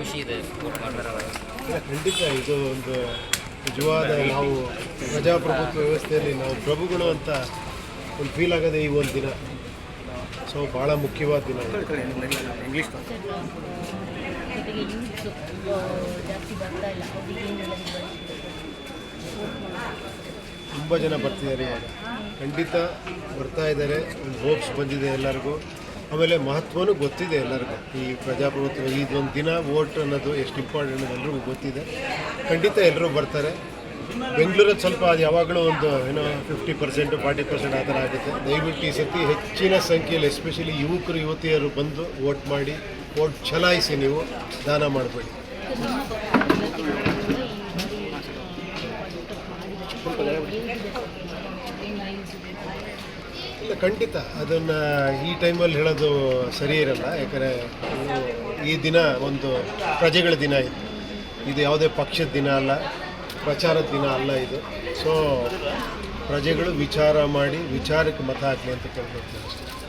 ಅದೇ ಇದೆ. ಖಂಡಿತ ಇದು ಒಂದು ನಿಜವಾದ ನಾವು ಪ್ರಜಾಪ್ರಭುತ್ವ ವ್ಯವಸ್ಥೆಯಲ್ಲಿ ನಾವು ಪ್ರಭುಗಳು ಅಂತ ಒಂದು ಫೀಲ್ ಆಗೋದೇ ಈ ಒಂದು ದಿನ. ಸೊ ಭಾಳ ಮುಖ್ಯವಾದ ದಿನ ತುಂಬ ಜನ ಬರ್ತಿದ್ದಾರೆ ಖಂಡಿತ ಬರ್ತಾ ಇದ್ದಾರೆ. ಒಂದು ಹೋಪ್ಸ್ ಬಂದಿದೆ ಎಲ್ಲರಿಗೂ. ಆಮೇಲೆ ಮಹತ್ವನೂ ಗೊತ್ತಿದೆ ಎಲ್ಲರಿಗೂ. ಈ ಪ್ರಜಾಪ್ರಭುತ್ವ ಇದೊಂದು ದಿನ ವೋಟ್ ಅನ್ನೋದು ಎಷ್ಟು ಇಂಪಾರ್ಟೆಂಟ್ ಅನ್ನೋದು ಎಲ್ರಿಗೂ ಗೊತ್ತಿದೆ. ಖಂಡಿತ ಎಲ್ಲರೂ ಬರ್ತಾರೆ. ಬೆಂಗಳೂರಲ್ಲಿ ಸ್ವಲ್ಪ ಅದು ಯಾವಾಗಲೂ ಒಂದು, ಏನೋ ಫಿಫ್ಟಿ ಪರ್ಸೆಂಟು ಫಾರ್ಟಿ ಪರ್ಸೆಂಟ್ ಆ ಥರ ಆಗುತ್ತೆ. ದಯವಿಟ್ಟು ಈ ಸತಿ ಹೆಚ್ಚಿನ ಸಂಖ್ಯೆಯಲ್ಲಿ ಎಸ್ಪೆಷಲಿ ಯುವಕರು, ಯುವತಿಯರು ಬಂದು ವೋಟ್ ಮಾಡಿ, ವೋಟ್ ಚಲಾಯಿಸಿ ನೀವು ದಾನ ಮಾಡಬೇಡಿ. ಇಲ್ಲ, ಖಂಡಿತ. ಅದನ್ನು ಈ ಟೈಮಲ್ಲಿ ಹೇಳೋದು ಸರಿ ಇರಲ್ಲ. ಯಾಕಂದರೆ ಈ ದಿನ ಒಂದು ಪ್ರಜೆಗಳ ದಿನ ಇದು. ಇದು ಯಾವುದೇ ಪಕ್ಷದ ದಿನ ಅಲ್ಲ, ಪ್ರಚಾರದ ದಿನ ಅಲ್ಲ ಇದು. ಸೊ ಪ್ರಜೆಗಳು ವಿಚಾರ ಮಾಡಿ ವಿಚಾರಕ್ಕೆ ಮತ ಹಾಕಲಿ ಅಂತ ಕೇಳ್ಕೊಳ್ತೀನಿ